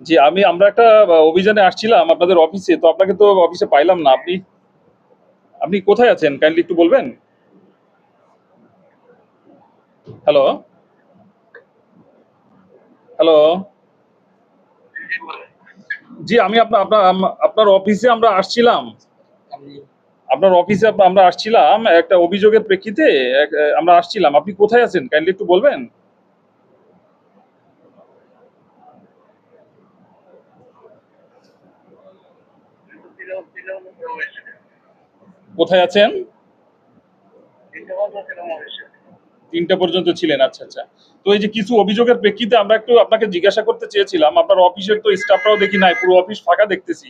জি, আমি, আমরা একটা অভিযানে আসছিলাম আপনাদের অফিসে তো আপনাকে তো অফিসে পাইলাম না। আপনি আপনি কোথায় আছেন? কাইন্ডলি একটু বলবেন? হ্যালো হ্যালো জি, আমি আপনার আপনার আপনার অফিসে আমরা আসছিলাম। আপনার অফিসে আমরা আসছিলাম, একটা অভিযোগের প্রেক্ষিতে আমরা আসছিলাম। আপনি কোথায় আছেন? কাইন্ডলি একটু বলবেন? কোথায় আছেন? তিনটা পর্যন্ত ছিলেন আচ্ছা আচ্ছা। তো এই যে কিছু অভিযোগের প্রেক্ষিতে আমরা একটু আপনাকে জিজ্ঞাসা করতে চেয়েছিলাম, আপনার অফিসের তো স্টাফরাও দেখি নাই, পুরো অফিস ফাঁকা দেখতেছি।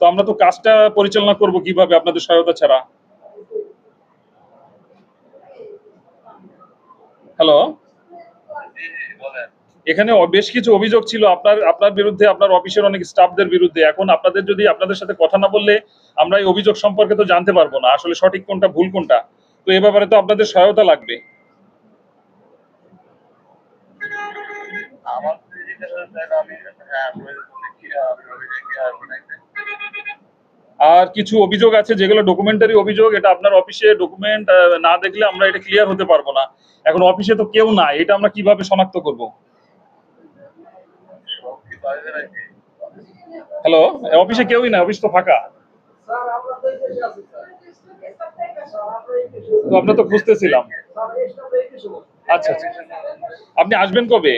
তো আমরা তো কাজটা পরিচালনা করব কীভাবে আপনাদের সহায়তা ছাড়া? হ্যালো? এখানে বেশ কিছু অভিযোগ ছিল আপনার আপনার বিরুদ্ধে আপনার অফিসের অনেক স্টাফদের বিরুদ্ধে। এখন আপনাদের যদি আপনাদের সাথে কথা না বললে আমরা এই অভিযোগ সম্পর্কে তো জানতে পারব না। আসলে সঠিক কোনটা ভুল কোনটা? তো এ ব্যাপারে তো আপনাদের সহায়তা লাগবে। হ্যাঁ আর কিছু অভিযোগ আছে যেগুলো ডকুমেন্টারি অভিযোগ এটা আপনার অফিসে ডকুমেন্ট না দেখলে আমরা এটা ক্লিয়ার হতে পারব না। এখন অফিসে তো কেউ নাই এটা আমরা কীভাবে শনাক্ত করব? হ্যালো অফিসে কেউই না অফিস তো ফাঁকা। আমরা তো খুঁজতেছিলাম। আচ্ছা আচ্ছা। আপনি আসবেন কবে?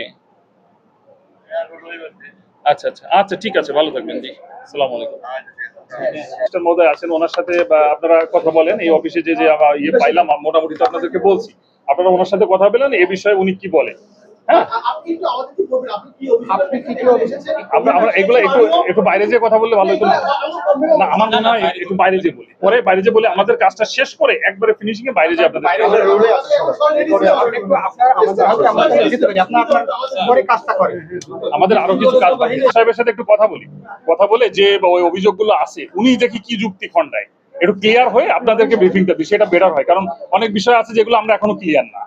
আচ্ছা আচ্ছা। আচ্ছা ঠিক আছে, ভালো থাকবেন, জি। আসসালামু আলাইকুম। মহোদয় আছেন ওনার সাথে বা আপনারা কথা বলেন। এই অফিসে যে যে ইয়ে পাইলাম মোটামুটি তো আপনাদেরকে বলছি। আপনারা ওনার সাথে কথা বলেন, এ বিষয়ে উনি কি বলেন? হ্যাঁ আপনি একটু আমাদেরকে বলবেন আপনি কি অভিযোগ আপনি কি কি অভিযোগ- আমরা আমরা এগুলো একটু একটু বাইরে যেয়ে কথা বললে ভালো হতো না। না আমার মনে হয় একটু বাইরে যেয়ে বলি। পরে বাইরে যেয়ে বলে আমাদের কাজটা শেষ করে একবারে ফিনিশিং এ বাইরে যেয়ে আপনাদের আপনার আমাদের আরও কিছু কাজ বাকি। সাহেবের সাথে একটু কথা বলি। কথা বলে যে ওই অভিযোগগুলো আছে উনি দেখি কি যুক্তি খণ্ডায়। একটু ক্লিয়ার হয়ে আপনাদেরকে ব্রিফিংটা দিই সেটা বেটার হয়। কারণ অনেক বিষয় আছে যেগুলো আমরা এখনও ক্লিয়ার না।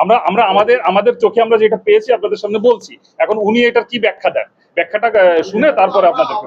আমরা আমরা আমাদের আমাদের চোখে আমরা যেটা পেয়েছি আপনাদের সামনে বলছি। এখন উনি এটার কি ব্যাখ্যা দেন? ব্যাখ্যাটা শুনে তারপরে আপনাদেরকে